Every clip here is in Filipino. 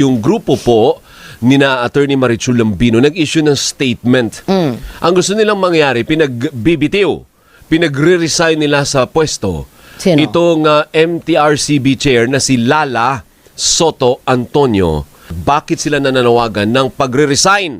Yung grupo po ni na Attorney Marichul Lambino nag-issue ng statement. Ang gusto nilang mangyari, pinagbibitiw, pinagre-resign nila sa pwesto. Sino? Itong ah, MTRCB chair na si Lala Soto Antonio. Bakit sila nananawagan ng pagre-resign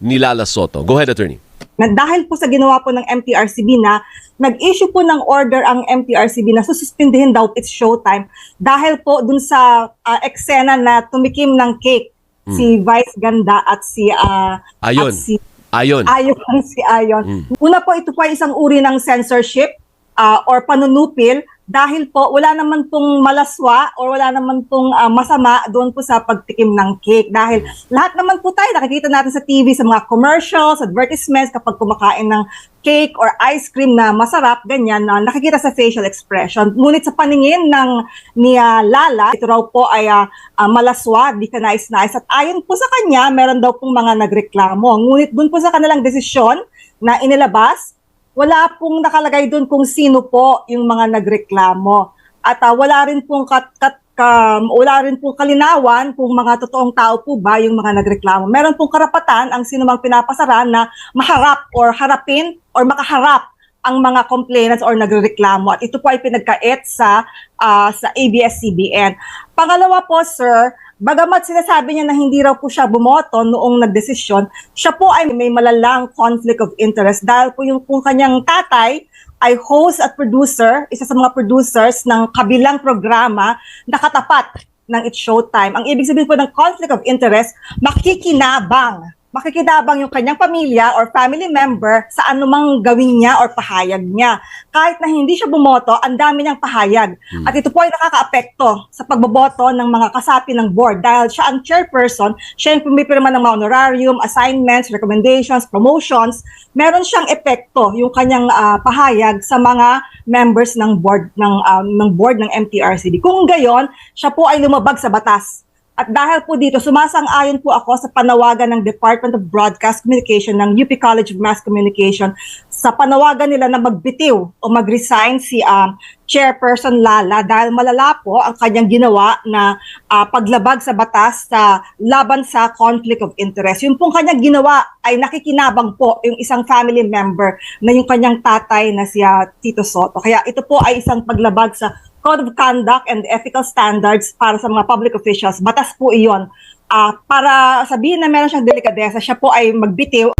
ni Lala Soto? Go ahead, Attorney. Na dahil po sa ginawa po ng MTRCB na nag-issue po ng order ang MTRCB na sususpindihin daw its showtime dahil po dun sa uh, eksena na tumikim ng cake si Vice Ganda at si ah, Ayon. at si Ayon. Ayon si Ayon. Una po ito po ay isang uri ng censorship ah, or panunupil dahil po wala naman pong malaswa or wala naman pong ah, masama doon po sa pagtikim ng cake. Dahil lahat naman po tayo nakikita natin sa TV sa mga commercials, advertisements kapag kumakain ng cake or ice cream na masarap ganyan na nakikita sa facial expression. Ngunit sa paningin ng ni ah, Lala ito raw po ay ah, ah, malaswa, di ka nais-nais. At ayon po sa kanya meron daw pong mga nagreklamo. Ngunit doon po sa kanilang desisyon na inilabas wala pong nakalagay doon kung sino po yung mga nagreklamo. At ah, wala rin pong kat, kat, ka- wala rin pong kalinawan kung mga totoong tao po ba yung mga nagreklamo. Meron pong karapatan ang sino mang pinapasara na maharap or harapin or makaharap ang mga complainants or nagreklamo at ito po ay pinagkait sa ah, sa ABS-CBN. Pangalawa po, sir, bagamat sinasabi niya na hindi raw po siya bumoto noong nagdesisyon, siya po ay may malalang conflict of interest dahil po yung kung kanyang tatay ay host at producer, isa sa mga producers ng kabilang programa na katapat ng It's Showtime. Ang ibig sabihin po ng conflict of interest, makikinabang. Makikinabang yung kanyang pamilya or family member sa anumang gawin niya or pahayag niya. Kahit na hindi siya bumoto, ang dami niyang pahayag. At ito po ay nakakaapekto sa pagboboto ng mga kasapi ng board dahil siya ang chairperson, siya yung pumipirma ng mga honorarium, assignments, recommendations, promotions. Meron siyang epekto yung kanyang ah, pahayag sa mga members ng board ng um, ng board ng MTRCB. Kung gayon, siya po ay lumabag sa batas. At dahil po dito, sumasang-ayon po ako sa panawagan ng Department of Broadcast Communication ng UP College of Mass Communication sa panawagan nila na magbitiw o mag-resign si um, Chairperson Lala dahil malala po ang kanyang ginawa na ah, paglabag sa batas sa laban sa conflict of interest. Yung pong kanyang ginawa ay nakikinabang po yung isang family member na yung kanyang tatay na si ah, Tito Soto. Kaya ito po ay isang paglabag sa Code of Conduct and Ethical Standards para sa mga public officials. Batas po iyon. Ah, para sabihin na meron siyang delikadesa, siya po ay magbitiw